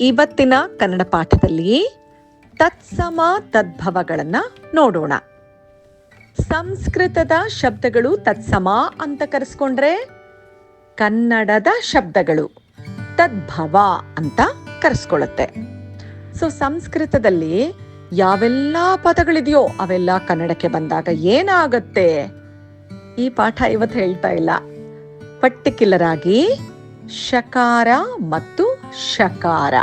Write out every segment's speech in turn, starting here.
ಇವತ್ತಿನ ಕನ್ನಡ ಪಾಠದಲ್ಲಿ ತತ್ಸಮ ತದ್ಭವಗಳನ್ನ ನೋಡೋಣ. ಸಂಸ್ಕೃತದ ಶಬ್ದಗಳು ತತ್ಸಮ ಅಂತ ಕರೆಸ್ಕೊಂಡ್ರೆ ಕನ್ನಡದ ಶಬ್ದಗಳು ತದ್ಭವ ಅಂತ ಕರೆಸ್ಕೊಳ್ಳುತ್ತೆ. ಸೊ ಸಂಸ್ಕೃತದಲ್ಲಿ ಯಾವೆಲ್ಲ ಪದಗಳಿದೆಯೋ ಅವೆಲ್ಲ ಕನ್ನಡಕ್ಕೆ ಬಂದಾಗ ಏನಾಗತ್ತೆ? ಈ ಪಾಠ ಇವತ್ತು ಹೇಳ್ತಾ ಇಲ್ಲ. ಪರ್ಟಿಕ್ಯುಲರ್ ಆಗಿ ಶಕಾರ ಮತ್ತು ಶಕಾರ.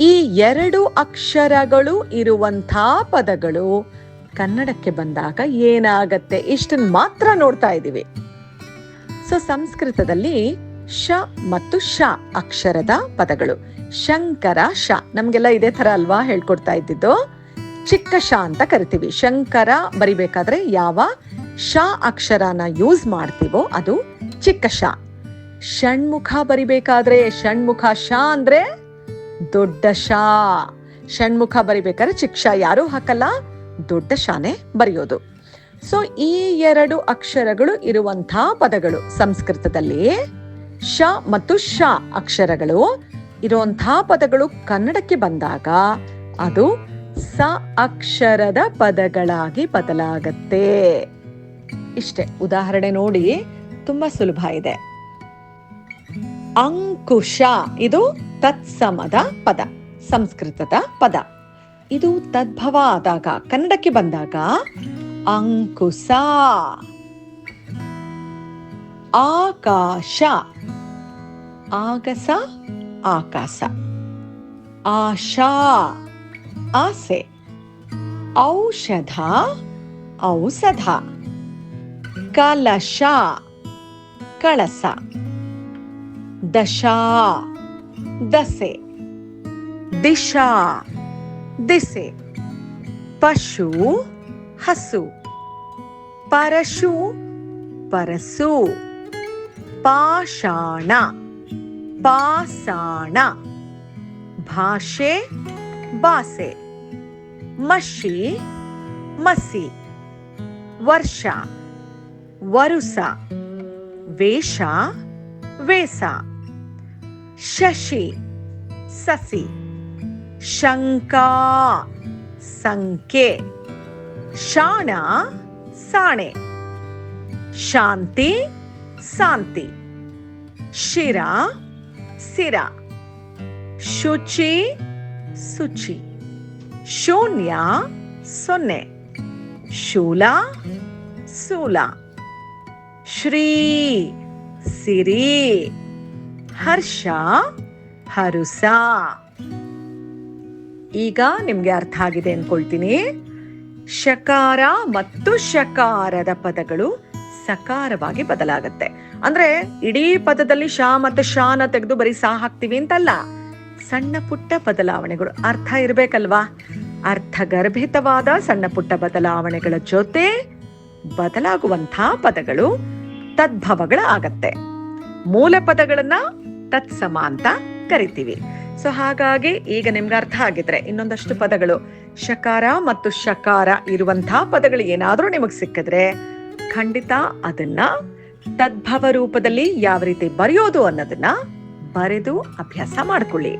ಈ ಎರಡು ಅಕ್ಷರಗಳು ಇರುವಂಥ ಪದಗಳು ಕನ್ನಡಕ್ಕೆ ಬಂದಾಗ ಏನಾಗತ್ತೆ ಇಷ್ಟನ್ ಮಾತ್ರ ನೋಡ್ತಾ ಇದ್ದೀವಿ. ಸೊ, ಸಂಸ್ಕೃತದಲ್ಲಿ ಶ ಮತ್ತು ಶ ಅಕ್ಷರದ ಪದಗಳು. ಶಂಕರ ಶ, ನಮ್ಗೆಲ್ಲ ಇದೇ ತರ ಅಲ್ವಾ ಹೇಳ್ಕೊಡ್ತಾ ಇದ್ದಿದ್ದು? ಚಿಕ್ಕ ಶ ಅಂತ ಕರಿತೀವಿ. ಶಂಕರ ಬರಿಬೇಕಾದ್ರೆ ಯಾವ ಶ ಅಕ್ಷರನ ಯೂಸ್ ಮಾಡ್ತೀವೋ ಅದು ಚಿಕ್ಕ ಶ. ಷಣ್ಮುಖ ಬರಿಬೇಕಾದ್ರೆ ಷಣ್ಮುಖ ಶ ಅಂದ್ರೆ ದೊಡ್ಡ ಶಾ ಷಣ್ಮುಖ ಬರಿಬೇಕಾದ್ರೆ ಚಿಕ್ಕ ಶ ಯಾರು ಹಾಕಲ್ಲ, ದೊಡ್ಡ ಶಾನೆ ಬರೆಯೋದು. ಸೊ ಈ ಎರಡು ಅಕ್ಷರಗಳು ಇರುವಂತಹ ಪದಗಳು ಸಂಸ್ಕೃತದಲ್ಲಿ ಶ ಮತ್ತು ಶ ಅಕ್ಷರಗಳು ಇರುವಂತಹ ಪದಗಳು ಕನ್ನಡಕ್ಕೆ ಬಂದಾಗ ಅದು ಸ ಅಕ್ಷರದ ಪದಗಳಾಗಿ ಬದಲಾಗತ್ತೆ. ಇಷ್ಟೇ. ಉದಾಹರಣೆ ನೋಡಿ, ತುಂಬಾ ಸುಲಭ ಇದೆ. ಅಂಕುಶ. ಇದು ತತ್ಸಮದ ಪದ, ಸಂಸ್ಕೃತದ ಪದ. ಇದು ತದ್ಭವ ಆದಾಗ, ಕನ್ನಡಕ್ಕೆ ಬಂದಾಗ ಅಂಕುಶ. ಆಕಾಶ. ಆಗಸ ಆಕಾಶ ಆಶಾ. ಆಸೆ. ಔಷಧ ಔಷಧ. ಕಲಶ. ಕಳಸ. दशा, दसे। दिशा, दिसे। पशु, हसु। परशु, परसु। पाषाण पाषाण। भाषे बासे मशि मसी। वर्षा, वरुसा। वेशा वेसा। शशि, ससि, शंका, संके, शाना, साणे, शांति शांति, शिरा, सिरा, शुचि सुचि शून्य सुने शूला सूला श्री, सिरी। ಹರ್ಷ ಹರುಸ ಈಗ ನಿಮ್ಗೆ ಅರ್ಥ ಆಗಿದೆ ಅನ್ಕೊಳ್ತೀನಿ. ಶಕಾರ ಮತ್ತು ಶಕಾರದ ಪದಗಳು ಸಕಾರವಾಗಿ ಬದಲಾಗತ್ತೆ. ಅಂದ್ರೆ ಇಡೀ ಪದದಲ್ಲಿ ಶಾ ಮತ್ತು ಶಾನ ತೆಗೆದು ಬರೀ ಸಾ ಹಾಕ್ತಿವಿ ಅಂತಲ್ಲ. ಸಣ್ಣ ಪುಟ್ಟ ಬದಲಾವಣೆಗಳು. ಅರ್ಥ ಇರ್ಬೇಕಲ್ವಾ? ಅರ್ಥಗರ್ಭಿತವಾದ ಸಣ್ಣ ಪುಟ್ಟ ಬದಲಾವಣೆಗಳ ಜೊತೆ ಬದಲಾಗುವಂತಹ ಪದಗಳು ತದ್ಭವಗಳ ಆಗತ್ತೆ ಮೂಲ ಪದಗಳನ್ನ ತತ್ಸಮ ಅಂತ ಕರಿತೀವಿ. ಸೊ ಹಾಗಾಗಿ ಈಗ ನಿಮ್ಗೆ ಅರ್ಥ ಆಗಿದ್ರೆ ಇನ್ನೊಂದಷ್ಟು ಪದಗಳು ಶಕಾರ ಮತ್ತು ಶಕಾರ ಇರುವಂತಹ ಪದಗಳು ಏನಾದರೂ ನಿಮಗೆ ಸಿಕ್ಕಿದ್ರೆ ಖಂಡಿತ ಅದನ್ನ ತದ್ಭವ ರೂಪದಲ್ಲಿ ಯಾವ ರೀತಿ ಬರೆಯೋದು ಅನ್ನೋದನ್ನ ಬರೆದು ಅಭ್ಯಾಸ ಮಾಡ್ಕೊಳ್ಳಿ.